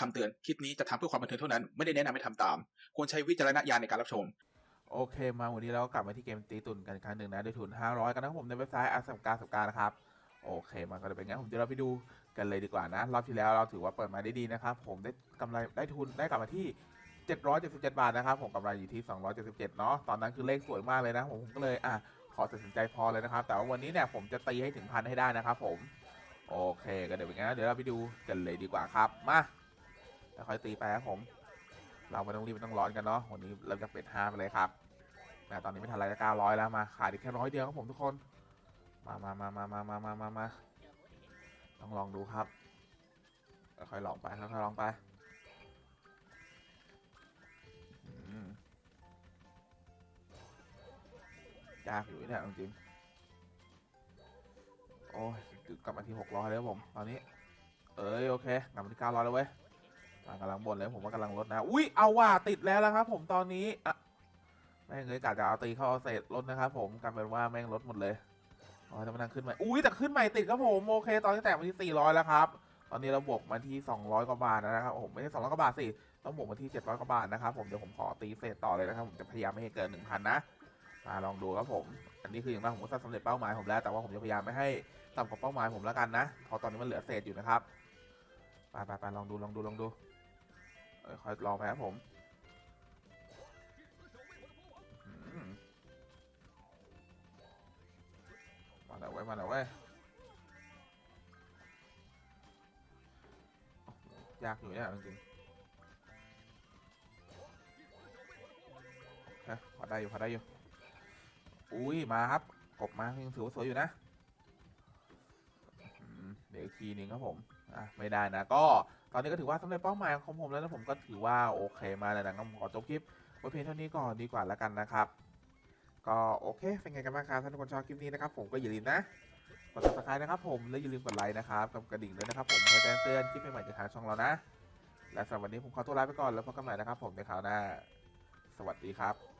คำเตือนคลิปนี้จะทำเพื่อความบันเทิงเท่านั้น ไม่ได้แนะนำให้ทำตาม ควรใช้วิจารณญาณในการรับชม โอเค มาวันนี้เราก็กลับมาที่เกมตีตุนกันอีกครั้งหนึ่งนะด้วยทุน500 กันนะครับผมในเว็บไซต์อาสมการสมการนะครับโอเค มาก็จะเป็นงั้นผมจะเราไปดูกันเลยดีกว่านะ รอบที่แล้วเราถือว่าเปิดมาได้ดีนะครับ ผมได้กำไรได้ทุนได้กลับมาที่ 777 บาทนะครับ ผมกำไรอยู่ที่ 277 เนาะตอนนั้นคือเลขสวยมากเลยนะ ผมก็เลยอะขอตัดสินใจพอเลยนะครับ แต่ว่าวันนี้เนี่ยผมจะตีให้ถึงพันให้ได้นะครับผม โอเค ก็เดี๋ยวเป็นงั้นเดี๋ยวเราไปดูกันเลยดีกว่าครับ มา แล้วค่อยตีไปครับผม เราไม่ต้องรีบไม่ต้องร้อนกันเนาะวันนี้เริ่มจากเป็ดห้าไปเลยครับนะตอนนี้ไม่ทันไรจะเก้าร้อยแล้วมาขายด้แค่ร้อยเดียวครับผมทุกคนมามามามามามามามามาต้องลองดูครับค่อยลองไปค่อยลองไปยากอยู่เนี่ยจริงโอ้ยกลับมาที่หกร้อยแล้วผม ตอนนี้ เอ้ย โอเค กลับมาที่เก้าร้อยแล้วเว้ย กำลังบนเลยผมว่ากำลังลดนะอุ้ยเอาว่าติดแล้วแล้วครับ ผมตอนนี้อะแม่งเลยกะจะเอาตีเข้าเศษลดนะครับผมกลายเป็นว่าแม่งลดหมดเลยอ๋อจะมานั่งขึ้นใหม่อุ้ยแต่ขึ้นใหม่ติดครับผมโอเค ตอนนี้แตะมาที่ 400 แล้วครับ ตอนนี้เราบวกมาที่ 200 กว่าบาทแล้วนะครับผมไม่ใช่200กว่าบาทสิต้องบวกมาที่ 700 กว่าบาทนะครับผมเดี๋ยวผมขอตีเศษต่อเลยนะครับผมจะพยายามไม่ให้เกิน 1,000 นะมาลองดูครับผม อันนี้คืออย่างน้อยผมก็สำเร็จเป้าหมายผมแล้วแต่ว่าผมจะพยายามไม่ให้ต่ำกว่าเป้าหมายผมแล้วกันนะเพราะตอนนี้มันเหลือเศษอยู่นะครับไปไปไปลองดูลองดูลองดู คอยรอไปครับผมมาแล้วเว้ยมาแล้วเว้ยยากอยู่เนี่ยจริงๆโอเคพอได้อยู่พอได้อยู่ อุ้ยมาครับ กบมายังถือว่าสวยอยู่นะเดี๋ยวอีกทีหนึงครับผม อะไม่ได้นะ ก็ตอนนี้ก็ถือว่าสำเร็จเป้าหมายของผมแล้วนะผมก็ถือว่าโอเคมาแล้วนะครับขอจบคลิปไว้เพียงเท่านี้ก่อนดีกว่าแล้วกันนะครับ ก็โอเคเป็นไงกันบ้างครับถ้าทุกคนชอบคลิปนี้นะครับผมก็อย่าลืมนะกด subscribe นะครับผมและอย่าลืมกดไลค์นะครับกับกระดิ่งด้วยนะครับผมเพื่อแจ้งเตือนคลิปใหม่ๆจากทางช่องเรานะ และสำหรับวันนี้ผมขอตัวลาไปก่อนแล้วพบกันใหม่นะครับผมในคราวหน้า สวัสดีครับ